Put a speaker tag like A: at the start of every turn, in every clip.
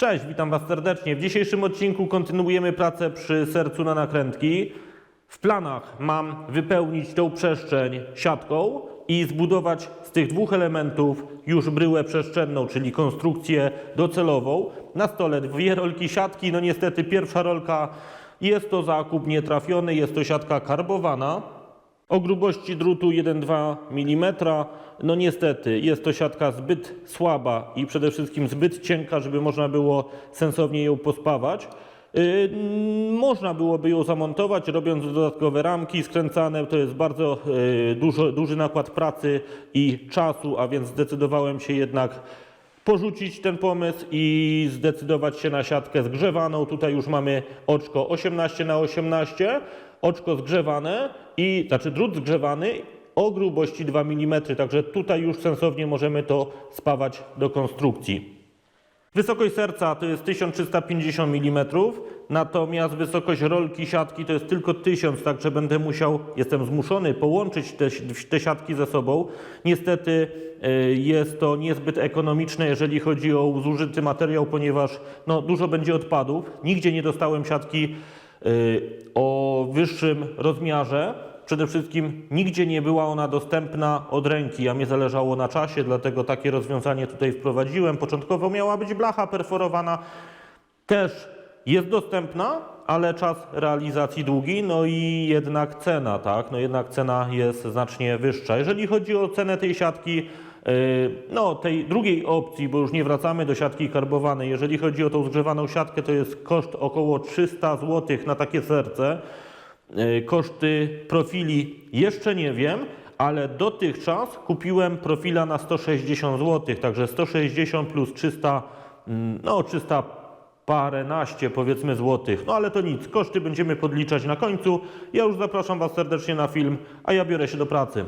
A: Cześć, witam Was serdecznie. W dzisiejszym odcinku kontynuujemy pracę przy sercu na nakrętki. W planach mam wypełnić tą przestrzeń siatką i zbudować z tych dwóch elementów już bryłę przestrzenną, czyli konstrukcję docelową. Na stole dwie rolki siatki. No niestety pierwsza rolka jest to zakup nietrafiony, jest to siatka karbowana. O grubości drutu 1,2 mm. No niestety jest to siatka zbyt słaba i przede wszystkim zbyt cienka, żeby można było sensownie ją pospawać. Yy, można byłoby ją zamontować, robiąc dodatkowe ramki skręcane. To jest bardzo yy, dużo, duży nakład pracy i czasu, a więc zdecydowałem się jednak porzucić ten pomysł i zdecydować się na siatkę zgrzewaną. Tutaj już mamy oczko 18 na 18, oczko zgrzewane i znaczy drut zgrzewany o grubości 2 mm, także tutaj już sensownie możemy to spawać do konstrukcji. Wysokość serca to jest 1350 mm, natomiast wysokość rolki siatki to jest tylko 1000, także będę musiał, jestem zmuszony połączyć te, te siatki ze sobą. Niestety y, jest to niezbyt ekonomiczne, jeżeli chodzi o zużyty materiał, ponieważ no, dużo będzie odpadów. Nigdzie nie dostałem siatki y, o wyższym rozmiarze. Przede wszystkim nigdzie nie była ona dostępna od ręki, a mnie zależało na czasie, dlatego takie rozwiązanie tutaj wprowadziłem. Początkowo miała być blacha perforowana, też jest dostępna, ale czas realizacji długi, no i jednak cena, tak, no jednak cena jest znacznie wyższa. Jeżeli chodzi o cenę tej siatki, yy, no tej drugiej opcji, bo już nie wracamy do siatki karbowanej, jeżeli chodzi o tą zgrzewaną siatkę, to jest koszt około 300 zł na takie serce. Yy, Koszty profili jeszcze nie wiem, ale dotychczas kupiłem profila na 160 zł, także 160 plus 300, mm, no 300 paręnaście powiedzmy złotych. No ale to nic, koszty będziemy podliczać na końcu. Ja już zapraszam Was serdecznie na film, a ja biorę się do pracy.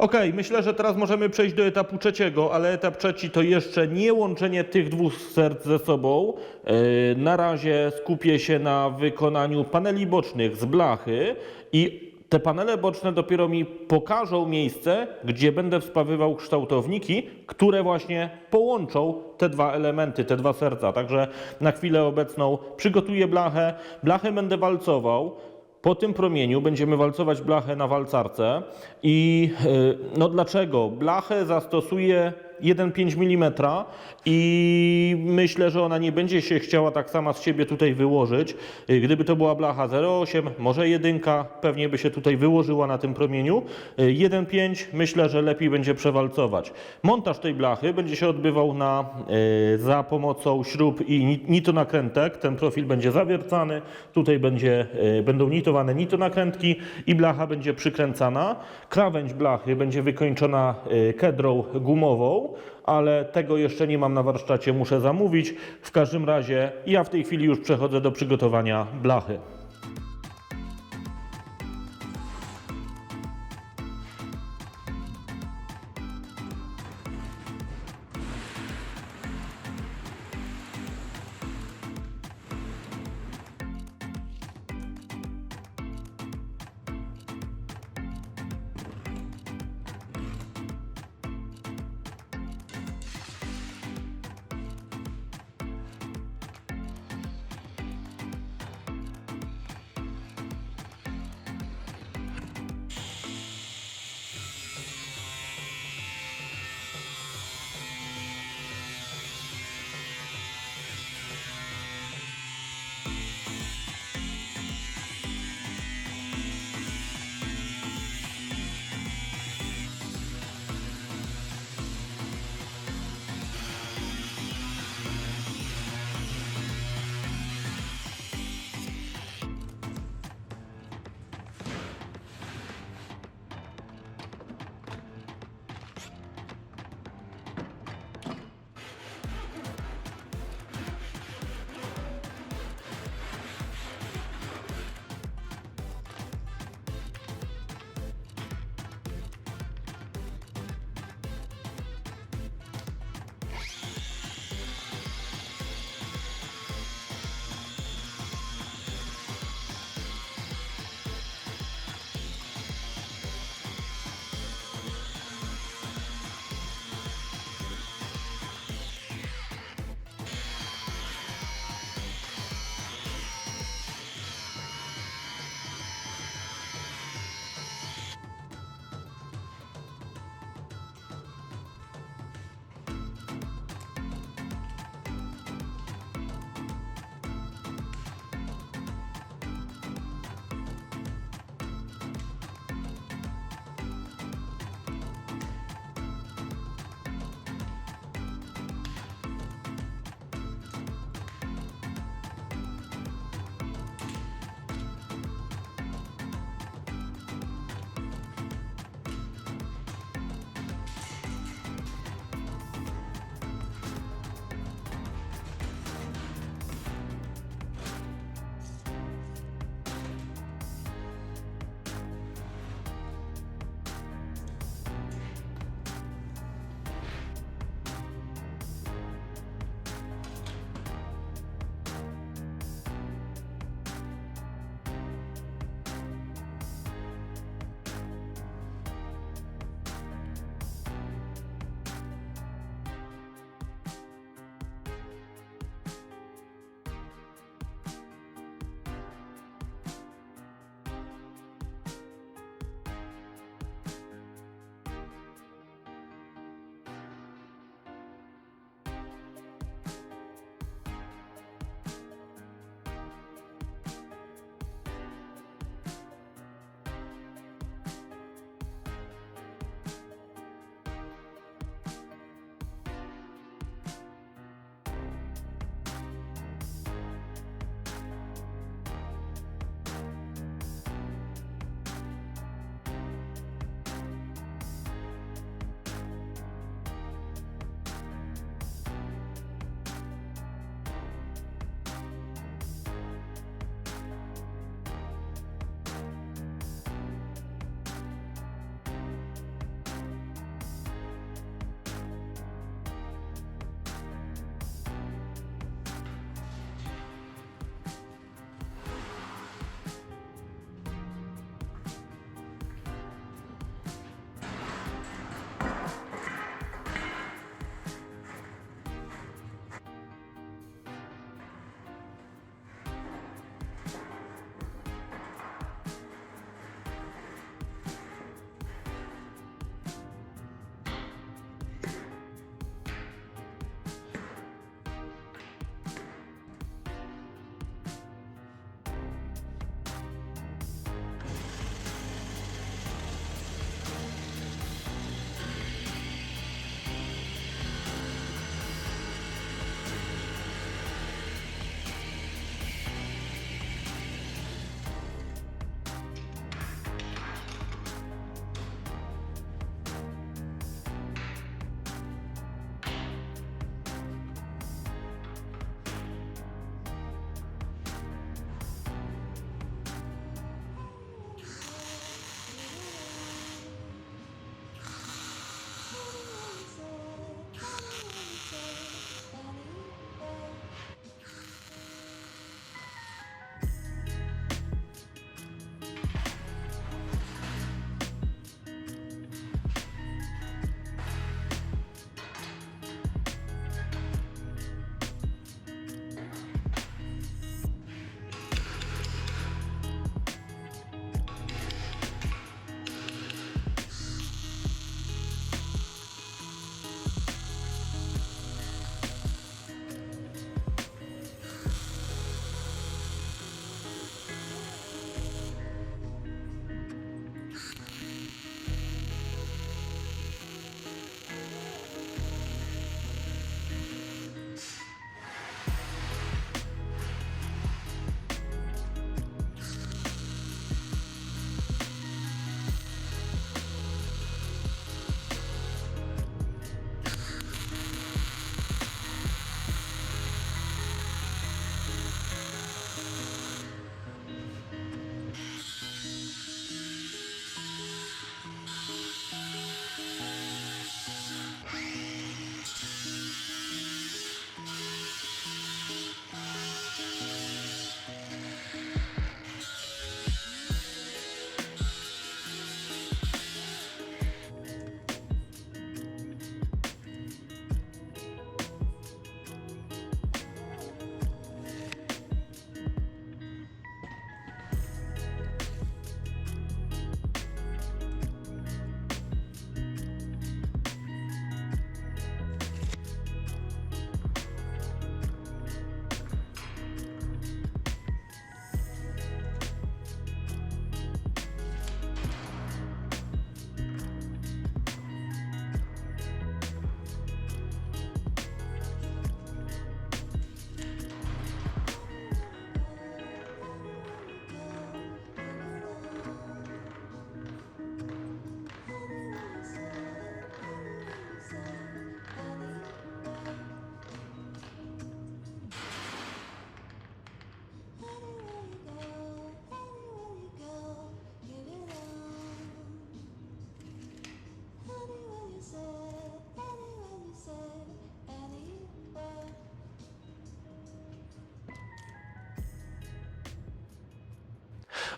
A: Ok, myślę, że teraz możemy przejść do etapu trzeciego, ale etap trzeci to jeszcze nie łączenie tych dwóch serc ze sobą. Yy, Na razie skupię się na wykonaniu paneli bocznych z blachy i te panele boczne dopiero mi pokażą miejsce, gdzie będę wspawywał kształtowniki, które właśnie połączą te dwa elementy, te dwa serca. Także na chwilę obecną przygotuję blachę, blachę będę walcował. Po tym promieniu będziemy walcować blachę na walcarce i yy, no dlaczego? Blachę zastosuję 1,5 mm i myślę, że ona nie będzie się chciała tak sama z siebie tutaj wyłożyć. Yy, Gdyby to była blacha 0,8, może jedynka, pewnie by się tutaj wyłożyła na tym promieniu. Yy, 1,5 myślę, że lepiej będzie przewalcować. Montaż tej blachy będzie się odbywał na, yy, za pomocą śrub i ni- nitonakrętek. Ten profil będzie zawiercany, tutaj będzie, będą nitowane nitonakrętki i blacha będzie przykręcana. Krawędź blachy będzie wykończona kedrą gumową, ale tego jeszcze nie mam na warsztacie, muszę zamówić. W każdym razie ja w tej chwili już przechodzę do przygotowania blachy.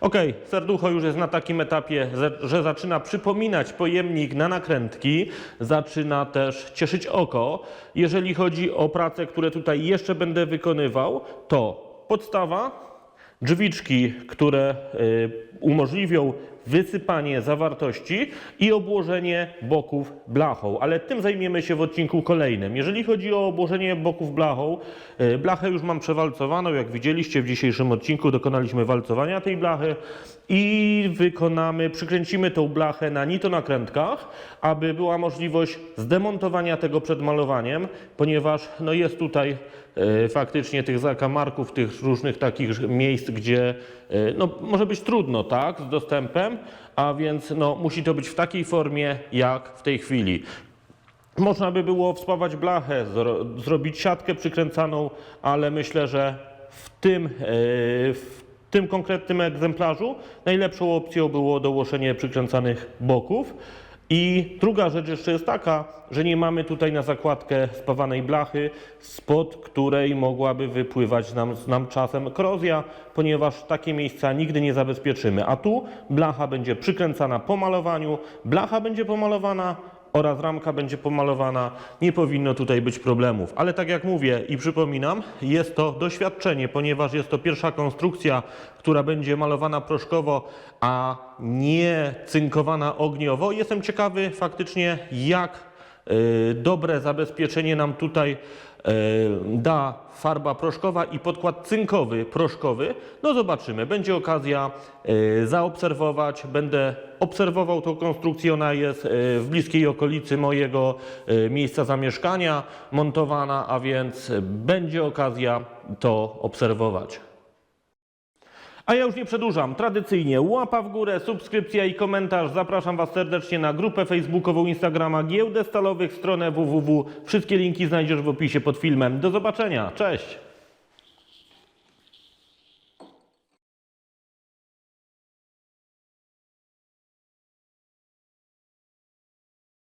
A: Okej, serducho już jest na takim etapie, że- że zaczyna przypominać pojemnik na nakrętki, zaczyna też cieszyć oko. Jeżeli chodzi o prace, które tutaj jeszcze będę wykonywał, to podstawa, drzwiczki, które y, umożliwią wysypanie zawartości i obłożenie boków blachą, ale tym zajmiemy się w odcinku kolejnym. Jeżeli chodzi o obłożenie boków blachą, y, blachę już mam przewalcowaną, jak widzieliście w dzisiejszym odcinku dokonaliśmy walcowania tej blachy i wykonamy, przykręcimy tą blachę na nitonakrętkach, aby była możliwość zdemontowania tego przed malowaniem, ponieważ no jest tutaj e, faktycznie tych zakamarków, tych różnych takich miejsc, gdzie e, no, może być trudno tak, z dostępem, a więc no, musi to być w takiej formie jak w tej chwili. Można by było wspawać blachę, zro, zrobić siatkę przykręcaną, ale myślę, że w tym, e, w tym konkretnym egzemplarzu najlepszą opcją było dołożenie przykręcanych boków. I druga rzecz jeszcze jest taka, że nie mamy tutaj na zakładkę spawanej blachy, spod której mogłaby wypływać nam, nam czasem korozja, ponieważ takie miejsca nigdy nie zabezpieczymy. A tu blacha będzie przykręcana po malowaniu, blacha będzie pomalowana, oraz ramka będzie pomalowana, nie powinno tutaj być problemów. Ale tak jak mówię i przypominam, jest to doświadczenie, ponieważ jest to pierwsza konstrukcja, która będzie malowana proszkowo, a nie cynkowana ogniowo. Jestem ciekawy faktycznie, jak y, dobre zabezpieczenie nam tutaj da farba proszkowa i podkład cynkowy, proszkowy. No zobaczymy, będzie okazja y, zaobserwować, będę obserwował tą konstrukcję, ona jest y, w bliskiej okolicy mojego miejsca zamieszkania montowana, a więc będzie okazja to obserwować. A ja już nie przedłużam. Tradycyjnie łapa w górę, subskrypcja i komentarz. Zapraszam Was serdecznie na grupę facebookową Instagrama Giełdę Stalowych, stronę www. Wszystkie linki znajdziesz w opisie pod filmem. Do zobaczenia. Cześć!